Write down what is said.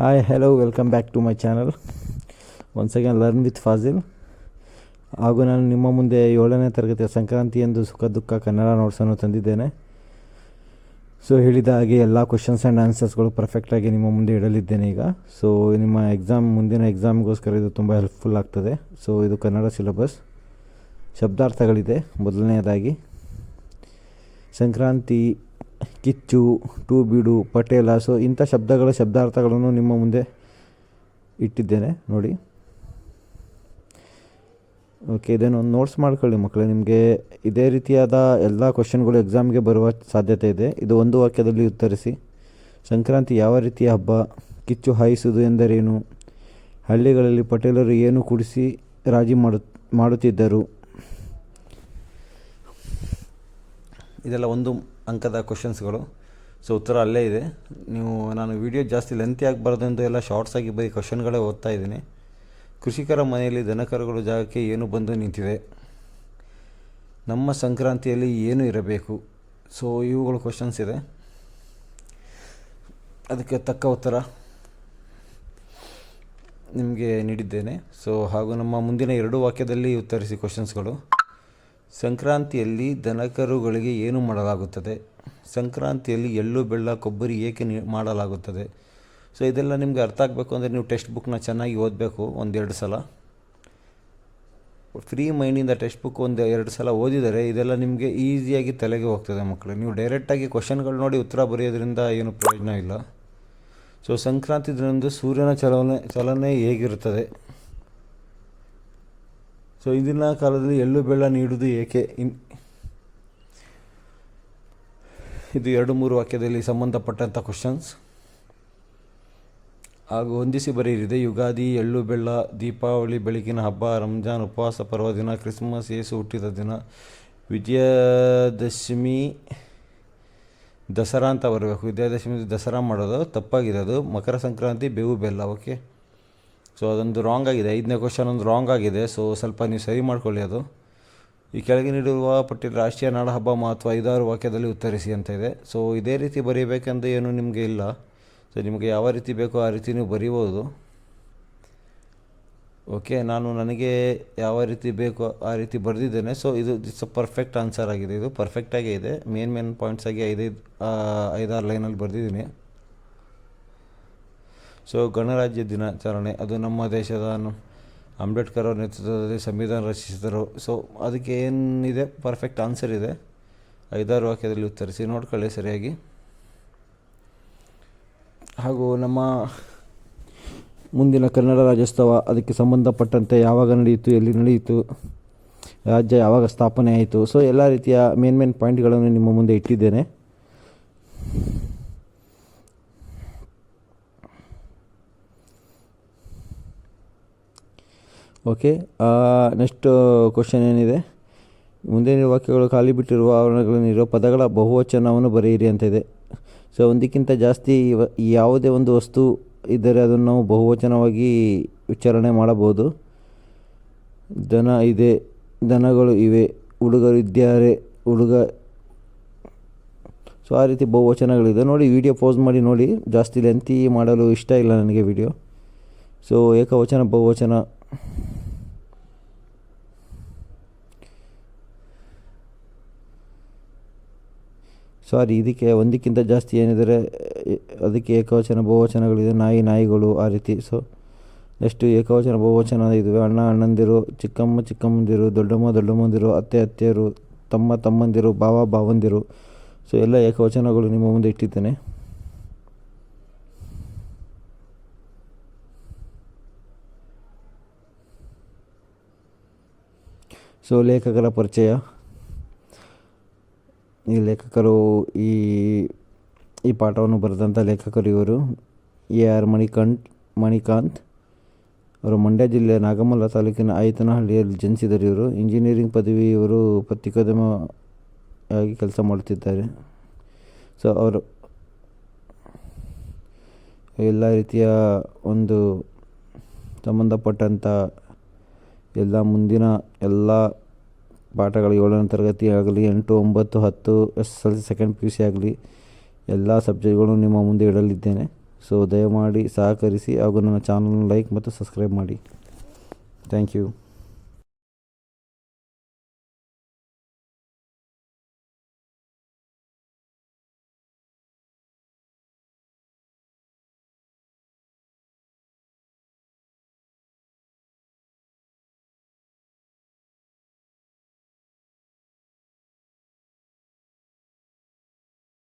Hi hello welcome back to my channel once again, learn with Fazil ಹಾಗೂ ನಾನು ನಿಮ್ಮ ಮುಂದೆ ಏಳನೇ ತರಗತಿಯ ಸಂಕ್ರಾಂತಿ ಎಂದು ಸುಖ ದುಃಖ ಕನ್ನಡ ನೋಟ್ಸನ್ನು ತಂದಿದ್ದೇನೆ. ಸೊ ಹೇಳಿದ ಹಾಗೆ ಎಲ್ಲ ಕ್ವಶನ್ಸ್ ಆ್ಯಂಡ್ ಆನ್ಸರ್ಸ್ಗಳು ಪರ್ಫೆಕ್ಟಾಗಿ ನಿಮ್ಮ ಮುಂದೆ ಇಡಲಿದ್ದೇನೆ ಈಗ. ಸೊ ನಿಮ್ಮ ಎಕ್ಸಾಮ್ ಮುಂದಿನ ಎಕ್ಸಾಮ್ಗೋಸ್ಕರ ಇದು ತುಂಬ ಹೆಲ್ಪ್ಫುಲ್ ಆಗ್ತದೆ. ಸೊ ಇದು ಕನ್ನಡ ಸಿಲೆಬಸ್ ಶಬ್ದಾರ್ಥಗಳಿದೆ. ಮೊದಲನೆಯದಾಗಿ ಸಂಕ್ರಾಂತಿ ಕಿಚ್ಚು ಟೂ ಬೀಡು ಪಟೇಲ ಸೊ ಇಂಥ ಶಬ್ದಗಳ, ಶಬ್ದಾರ್ಥಗಳನ್ನು ನಿಮ್ಮ ಮುಂದೆ ಇಟ್ಟಿದ್ದೇನೆ, ನೋಡಿ. ಓಕೆ ಇದನ್ನು ನೋಟ್ಸ್ ಮಾಡ್ಕೊಳ್ಳಿ ಮಕ್ಕಳೇ, ನಿಮಗೆ ಇದೇ ರೀತಿಯಾದ ಎಲ್ಲ ಕ್ವಶನ್ಗಳು ಎಕ್ಸಾಮ್ಗೆ ಬರುವ ಸಾಧ್ಯತೆ ಇದೆ. ಇದು ಒಂದು ವಾಕ್ಯದಲ್ಲಿ ಉತ್ತರಿಸಿ. ಸಂಕ್ರಾಂತಿ ಯಾವ ರೀತಿಯ ಹಬ್ಬ? ಕಿಚ್ಚು ಹಾಯಿಸುವುದು ಎಂದರೇನು? ಹಳ್ಳಿಗಳಲ್ಲಿ ಪಟೇಲರು ಏನು ಕುಡಿಸಿ ರಾಜಿ ಮಾಡು, ಮಾಡುತ್ತಿದ್ದರು? ಇದೆಲ್ಲ ಒಂದು ಅಂಕದ ಕ್ವಶನ್ಸ್ಗಳು ಸೊ ಉತ್ತರ ಅಲ್ಲೇ ಇದೆ. ನೀವು, ನಾನು ವಿಡಿಯೋ ಜಾಸ್ತಿ ಲೆಂತಿ ಆಗಬಾರ್ದೆಂದು ಎಲ್ಲ ಶಾರ್ಟ್ಸಾಗಿ ಬರೀ ಕ್ವಶನ್ಗಳೇ ಓದ್ತಾ ಇದ್ದೀನಿ. ಕೃಷಿಕರ ಮನೆಯಲ್ಲಿ ದನಕರುಗಳು ಜಾಗಕ್ಕೆ ಏನು ಬಂದು ನಿಂತಿದೆ? ನಮ್ಮ ಸಂಕ್ರಾಂತಿಯಲ್ಲಿ ಏನು ಇರಬೇಕು? ಸೊ ಇವುಗಳು ಕ್ವಶನ್ಸ್ ಇದೆ. ಅದಕ್ಕೆ ತಕ್ಕ ಉತ್ತರ ನಿಮಗೆ ನೀಡಿದ್ದೇನೆ. ಸೊ ಹಾಗೂ ನಮ್ಮ ಮುಂದಿನ ಎರಡು ವಾಕ್ಯದಲ್ಲಿ ಉತ್ತರಿಸಿ ಕ್ವಶನ್ಸ್ಗಳು ಸಂಕ್ರಾಂತಿಯಲ್ಲಿ ದನಕರುಗಳಿಗೆ ಏನು ಮಾಡಲಾಗುತ್ತದೆ? ಸಂಕ್ರಾಂತಿಯಲ್ಲಿ ಎಳ್ಳು, ಬೆಲ್ಲ, ಕೊಬ್ಬರಿ ಏಕೆ ಮಾಡಲಾಗುತ್ತದೆ? ಸೊ, ಇದೆಲ್ಲ ನಿಮಗೆ ಅರ್ಥ ಆಗಬೇಕು ಅಂದರೆ ನೀವು ಟೆಕ್ಸ್ಟ್ ಬುಕ್ನ ಚೆನ್ನಾಗಿ ಓದಬೇಕು ಒಂದೆರಡು ಸಲ. ಫ್ರೀ ಮೈಂಡಿಂದ ಟೆಕ್ಸ್ಟ್ ಬುಕ್ ಒಂದು ಎರಡು ಸಲ ಓದಿದರೆ ಇದೆಲ್ಲ ನಿಮಗೆ ಈಸಿಯಾಗಿ ತಲೆಗೆ ಹೋಗ್ತದೆ ಮಕ್ಕಳು. ನೀವು ಡೈರೆಕ್ಟಾಗಿ ಕ್ವಶನ್ಗಳು ನೋಡಿ ಉತ್ತರ ಬರೆಯೋದ್ರಿಂದ ಏನು ಪ್ರಯೋಜನ ಇಲ್ಲ. ಸೊ ಸಂಕ್ರಾಂತಿ ದಿನದಂದು ಸೂರ್ಯನ ಚಲನೆ ಚಲನೆ ಹೇಗಿರುತ್ತದೆ? ಸೊ ಇಂದಿನ ಕಾಲದಲ್ಲಿ ಎಳ್ಳು ಬೆಲ್ಲ ನೀಡುವುದು ಏಕೆ? ಇನ್ ಇದು ಎರಡು ಮೂರು ವಾಕ್ಯದಲ್ಲಿ ಸಂಬಂಧಪಟ್ಟಂಥ ಕ್ವಶನ್ಸ್ ಹಾಗೂ ಹೊಂದಿಸಿ ಬರೆಯಿರಿದೆ ಯುಗಾದಿ, ಎಳ್ಳು ಬೆಲ್ಲ ದೀಪಾವಳಿ ಬೆಳಕಿನ ಹಬ್ಬ, ರಂಜಾನ್ ಉಪವಾಸ ಪರ್ವದಿನ ಕ್ರಿಸ್ಮಸ್, ಏಸು ಹುಟ್ಟಿದ ದಿನ, ವಿಜಯದಶಮಿ, ದಸರಾ ಅಂತ ಬರಬೇಕು. ವಿಜಯದಶಮಿ, ದಸರಾ ಮಾಡೋದು ತಪ್ಪಾಗಿದೆ ಅದು ಮಕರ ಸಂಕ್ರಾಂತಿ, ಬೇವು ಬೆಲ್ಲ. ಓಕೆ ಸೊ ಅದೊಂದು ರಾಂಗ್ ಆಗಿದೆ. ಐದನೇ ಕ್ವಶನ್ ಒಂದು ರಾಂಗ್ ಆಗಿದೆ. ಸೊ ಸ್ವಲ್ಪ ನೀವು ಸರಿ ಮಾಡ್ಕೊಳ್ಳಿ ಅದು. ಈ ಕೆಳಗೆ ನೀಡಿರುವ ಪಟ್ಟಿ ರಾಷ್ಟ್ರೀಯ ನಾಡ ಹಬ್ಬ ಮಹತ್ವ ಐದಾರು ವಾಕ್ಯದಲ್ಲಿ ಉತ್ತರಿಸಿ ಅಂತ ಇದೆ. ಸೊ ಇದೇ ರೀತಿ ಬರೀಬೇಕೆಂದು ಏನು ನಿಮಗೆ ಇಲ್ಲ. ಸೊ ನಿಮಗೆ ಯಾವ ರೀತಿ ಬೇಕೋ ಆ ರೀತಿ ನೀವು ಬರೀಬೋದು. ಓಕೆ ನಾನು ನನಗೆ ಯಾವ ರೀತಿ ಬೇಕೋ ಆ ರೀತಿ ಬರೆದಿದ್ದೇನೆ. ಸೊ ಇದು ಇಟ್ಸ್ ಅ ಪರ್ಫೆಕ್ಟ್ ಆನ್ಸರ್ ಆಗಿದೆ. ಇದು ಪರ್ಫೆಕ್ಟಾಗೇ ಇದೆ. ಮೇನ್ ಮೇನ್ ಪಾಯಿಂಟ್ಸಾಗಿ ಐದೈದು ಐದಾರು ಲೈನಲ್ಲಿ ಬರೆದಿದ್ದೀನಿ. ಸೊ ಗಣರಾಜ್ಯ ದಿನಾಚರಣೆ, ಅದು ನಮ್ಮ ದೇಶದ ಅಂಬೇಡ್ಕರ್ ಅವರ ನೇತೃತ್ವದಲ್ಲಿ ಸಂವಿಧಾನ ರಚಿಸಿದರು. ಸೊ ಅದಕ್ಕೆ ಏನಿದೆ? ಪರ್ಫೆಕ್ಟ್ ಆನ್ಸರ್ ಇದೆ. ಐದಾರು ವಾಕ್ಯದಲ್ಲಿ ಉತ್ತರಿಸಿ, ನೋಡ್ಕೊಳ್ಳಿ ಸರಿಯಾಗಿ. ಹಾಗೂ ನಮ್ಮ ಮುಂದಿನ ಕನ್ನಡ ರಾಜ್ಯೋತ್ಸವ, ಅದಕ್ಕೆ ಸಂಬಂಧಪಟ್ಟಂತೆ ಯಾವಾಗ ನಡೆಯಿತು, ಎಲ್ಲಿ ನಡೆಯಿತು, ರಾಜ್ಯ ಯಾವಾಗ ಸ್ಥಾಪನೆ ಆಯಿತು, ಸೊ ಎಲ್ಲ ರೀತಿಯ ಮೇನ್ ಮೇನ್ ಪಾಯಿಂಟ್ಗಳನ್ನು ನಿಮ್ಮ ಮುಂದೆ ಇಟ್ಟಿದ್ದೇನೆ. ಓಕೆ ನೆಕ್ಸ್ಟ್ ಕ್ವಶನ್ ಏನಿದೆ? ಮುಂದಿನ ವಾಕ್ಯಗಳು ಖಾಲಿ ಬಿಟ್ಟಿರುವ ಆವರಣಗಳಲ್ಲಿರುವ ಪದಗಳ ಬಹುವಚನವನ್ನು ಬರೆಯಿರಿ ಅಂತ ಇದೆ ಸೊ ಒಂದಕ್ಕಿಂತ ಜಾಸ್ತಿ ಯಾವುದೇ ಒಂದು ವಸ್ತು ಇದ್ದರೆ ಅದನ್ನು ನಾವು ಬಹುವಚನವಾಗಿ ಉಚ್ಚಾರಣೆ ಮಾಡಬಹುದು. ದನ ಇದೆ, ದನಗಳು ಇವೆ, ಹುಡುಗರು ಇದ್ದಾರೆ, ಹುಡುಗ. ಸೊ ಆ ರೀತಿ ಬಹುವಚನಗಳಿದೆ. ನೋಡಿ ವಿಡಿಯೋ ಪೋಸ್ ಮಾಡಿ, ನೋಡಿ, ಜಾಸ್ತಿ ಲೆಂತಿ ಮಾಡಲು ಇಷ್ಟ ಇಲ್ಲ ನನಗೆ ವಿಡಿಯೋ ಸೊ ಏಕವಚನ, ಬಹುವಚನ. ಸಾರಿ, ಇದಕ್ಕೆ ಒಂದಕ್ಕಿಂತ ಜಾಸ್ತಿ ಏನಿದ್ದಾರೆ, ಅದಕ್ಕೆ ಏಕವಚನ, ಬಹುವಚನಗಳಿದೆ, ನಾಯಿ, ನಾಯಿಗಳು ಆ ರೀತಿ. ಸೊ ನೆಕ್ಸ್ಟು ಏಕವಚನ, ಬಹುವಚನ ಇದ್ದಾವೆ ಅಣ್ಣ, ಅಣ್ಣಂದಿರು, ಚಿಕ್ಕಮ್ಮ, ಚಿಕ್ಕಮ್ಮಂದಿರು, ದೊಡ್ಡಮ್ಮ, ದೊಡ್ಡಮ್ಮಂದಿರು, ಅತ್ತೆ, ಅತ್ತೆಯರು, ತಮ್ಮ, ತಮ್ಮಂದಿರು ಭಾವ ಭಾವಂದಿರು ಸೊ ಎಲ್ಲ ಏಕವಚನಗಳು ನಿಮ್ಮ ಮುಂದೆ ಇಟ್ಟಿದ್ದೇನೆ. ಸೊ ಲೇಖಕರ ಪರಿಚಯ. ಈ ಲೇಖಕರು ಈ ಈ ಪಾಠವನ್ನು ಬರೆದಂಥ ಲೇಖಕರು ಇವರು. ಎ ಆರ್ ಮಣಿಕಂಠ್, ಮಣಿಕಾಂತ್ ಅವರು ಮಂಡ್ಯ ಜಿಲ್ಲೆಯ ನಾಗಮಲ್ಲ ತಾಲೂಕಿನ ಆಯತನಹಳ್ಳಿಯಲ್ಲಿ ಜನಿಸಿದರು ಇವರು. ಇಂಜಿನಿಯರಿಂಗ್ ಪದವಿ ಇವರು ಪತ್ರಿಕೋದ್ಯಮ ಆಗಿ ಕೆಲಸ ಮಾಡುತ್ತಿದ್ದಾರೆ. ಸೊ ಅವರು ಎಲ್ಲ ರೀತಿಯ ಒಂದು ಸಂಬಂಧಪಟ್ಟಂಥ ಎಲ್ಲ ಮುಂದಿನ ಎಲ್ಲ ಪಾಠಗಳು ಏಳನೇ ತರಗತಿ ಆಗಲಿ, ಎಂಟು, ಒಂಬತ್ತು, ಹತ್ತು S L C second P U C ಆಗಲಿ, ಎಲ್ಲ ಸಬ್ಜೆಕ್ಟ್ಗಳು ನಿಮ್ಮ ಮುಂದೆ ಇಡಲಿದ್ದೇನೆ. ಸೊ ದಯಮಾಡಿ ಸಹಕರಿಸಿ ಹಾಗೂ ನನ್ನ ಚಾನಲ್ನ ಲೈಕ್ ಮತ್ತು ಸಬ್ಸ್ಕ್ರೈಬ್ ಮಾಡಿ. Thank you